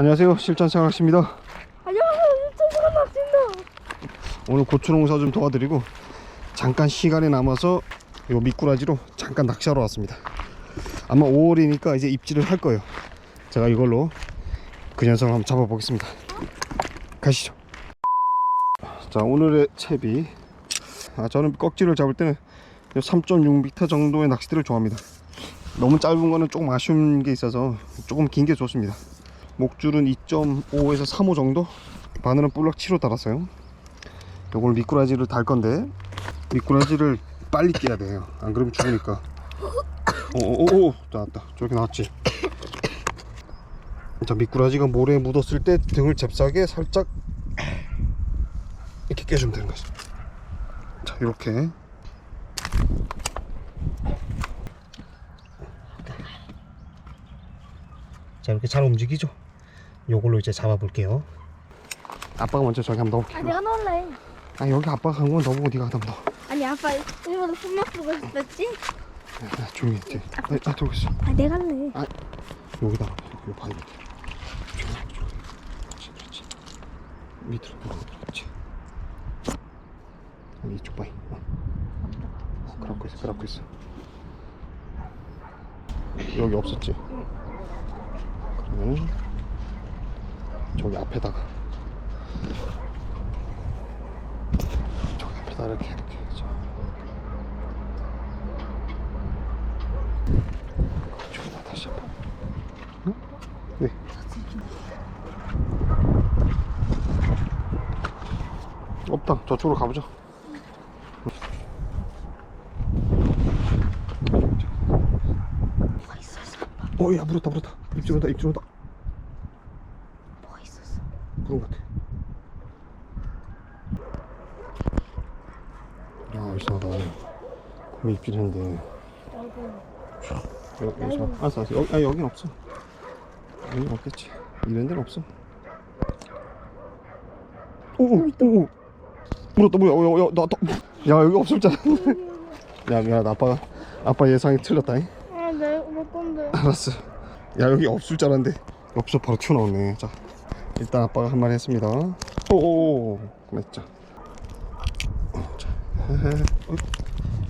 안녕하세요. 실전생활학습니다. 안녕하세요. 맞습니다. 오늘 고추 농사 좀 도와드리고 잠깐 시간이 남아서 요 미꾸라지로 잠깐 낚시하러 왔습니다. 아마 5월이니까 이제 입질을 할 거예요. 제가 이걸로 그 녀석을 한번 잡아보겠습니다. 가시죠. 자 오늘의 채비. 아, 저는 꺽지를 잡을 때는 3.6m 정도의 낚시대를 좋아합니다. 너무 짧은 거는 조금 아쉬운 게 있어서 조금 긴 게 좋습니다 목줄은 2.5에서 3호 정도? 바늘은 볼락 7호 달았어요. 요걸 미꾸라지를 달 건데 미꾸라지를 빨리 띄야 돼요. 안 그러면 죽으니까. 오오오 나왔다. 저렇게 나왔지. 자 미꾸라지가 모래에 묻었을 때 등을 잽싸게 살짝 이렇게 깨주면 되는 거죠 자 이렇게 자 이렇게 잘 움직이죠? 요걸로 이제 잡아 볼게요. 아빠가 먼저 저기 한번 넣어볼게요 아 내가 넣을래. 아 여기 아빠가 간건 너보고 네가 하다 넣어. 아니 아빠 일본에 손맛 보고 있었지? 야, 조용히 해 아, 아 들고 있어. 아 내가 할래. 여기다 요 바위 밑에 조용히 조용히 그렇지 그렇지. 밑으로 어, 그렇지. 여기 이쪽 바위 어. 어 그렇고 있어 그렇고 있어. 여기 없었지 그러면 저기 앞에다가. 저기 앞에다 이렇게 이렇게 자. 저기다 다시 한번. 응? 네 없다. 저쪽으로 가보자 어야 물었다 물었다. 입질 온다 입질 온다 그런 것 같아 야 이상하다. 거기 입질했는데. 아이고 여기 여기 알았어 알았어. 여기, 아 여긴 없어. 여긴 없겠지. 이런 데는 없어. 오 오 오. 물었다 뭐야 야 야나 야 여기 없을 줄 알았는데 야 미안 아빠가 아빠 예상이 틀렸다잉. 아 내가 못 건데 알았어. 야 여기 없을 줄 알았는데. 없어 바로 튀어나오네. 자 일단 아빠가 한 마리 했습니다. 오오오 그랬죠.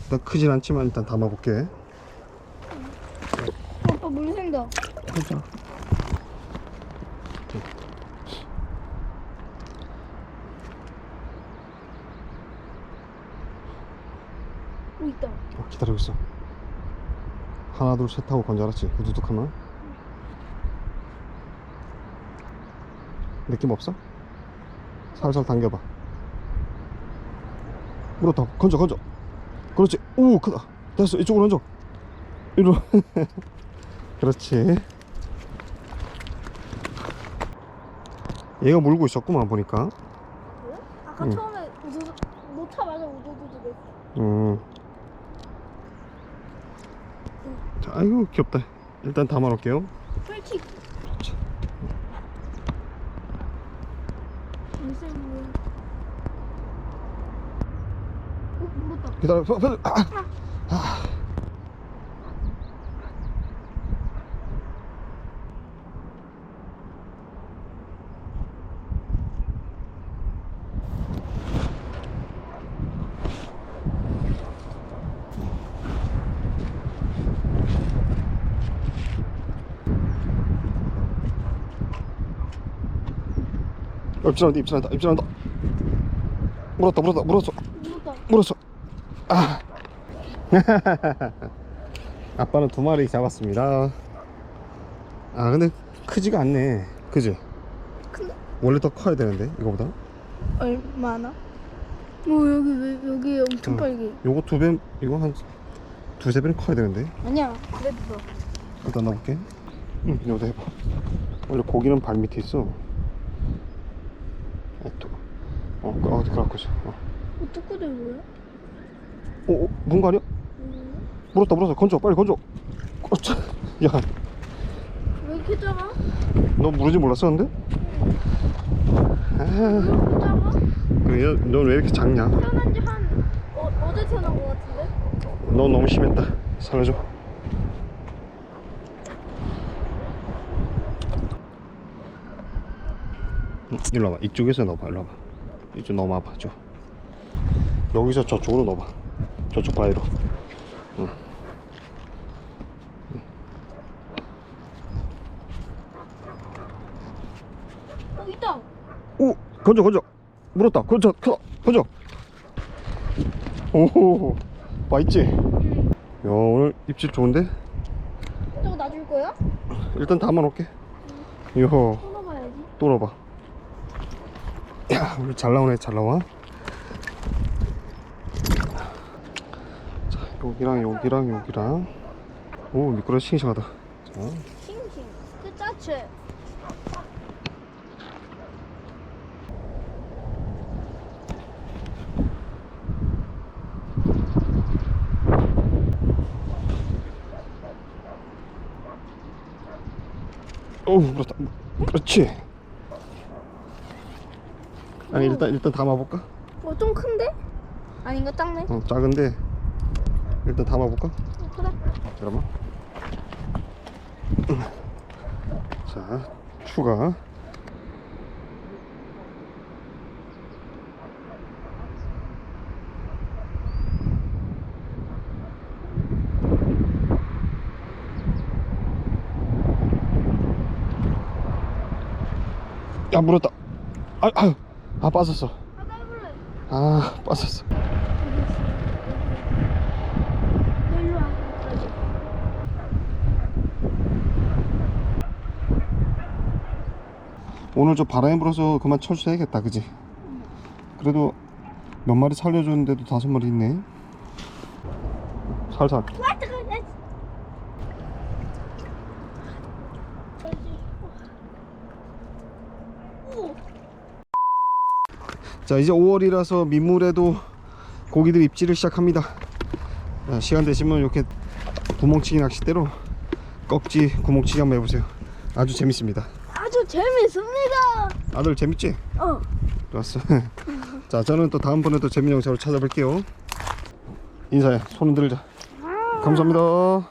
일단 크진 않지만 일단 담아볼게. 아빠 물 생겨 괜찮아 오 있다. 어, 기다리고 있어. 하나 둘 셋 하고 건져 알았지? 우두둑 하면 느낌 없어? 살살 당겨봐. 물었다. 건져 건져. 그렇지. 오 크다. 됐어. 이쪽으로 얹어. 이리로. 그렇지. 얘가 물고 있었구만 보니까? 아까 응. 처음에 우두두 놓자마자 우두두두 됐어. 음. 자, 아이고 귀엽다. 일단 담아 놓을게요. 솔직 어? 물었다 기다려. 서, 서, 아, 아. 입질한다, 입질한다, 입질한다. 물었다, 물었다, 물었어. 물었어. 아. 아빠는 두 마리 잡았습니다. 아 근데 크지가 않네. 그지? 큰데? 원래 더 커야 되는데 이거보다. 얼마나? 뭐 여기 왜 여기 엄청 응. 빨개 요거 두 배, 이거 한 두세 배는 커야 되는데. 아니야 그래도 더 일단 넣어볼게. 응, 여기다 해봐. 원래 고기는 발 밑에 있어. 에또. 어, 그, 어, 그래갖고 있어. 어, 어, 뚜꾸들 뭐야? 어, 어 문거 아니야? 음, 물었다, 물었어. 건져, 빨리 건져. 어차. 야, 왜 이렇게 작아? 너 무르지 몰랐었는데? 아, 왜 이렇게 작아? 그래, 넌왜 이렇게 작냐? 태어난 지 한 어, 어제 태어난 거 같은데? 너 너무 심했다. 살려줘. 일로 와봐. 이쪽에서 넣어봐. 일로 와봐. 이쪽 넘어와봐 저. 여기서 저쪽으로 넣어봐. 저쪽 바위로. 응. 어 있다. 오 건져 건져. 물었다. 건져 크 건져. 오호. 맛있지? 야 오늘 입질 좋은데? 저거 놔줄 거야? 일단 담아놓을게. 이거. 또 넣어봐야지. 또 넣어봐 야 오늘 잘 나오네 잘 나와 자 여기랑 여기랑 여기랑 오 미끄러 싱싱하다 자 싱싱. 그 짜체. 어우 물었다 그렇지 아니 일단 일단 담아볼까? 어 좀 큰데? 아닌가 작네. 어 작은데 일단 담아볼까? 어, 그래. 잠깐만 자 추가 야 물었다 아, 아, 아 빠졌어 아 빠졌어. 오늘 저 바람이 불어서 그만 철수해야겠다 그지 그래도 몇 마리 살려줬는데도 다섯 마리 있네 살살 오. 자 이제 5월이라서 민물에도 고기들 입질을 시작합니다. 자, 시간 되시면 이렇게 구멍치기 낚싯대로 꺽지 구멍치기 한번 해보세요. 아주 재밌습니다. 아주 재밌습니다. 아들 재밌지? 어. 좋았어. 자 저는 또 다음번에 또 재밌는 영상으로 찾아뵐게요. 인사해. 손 흔들자. 감사합니다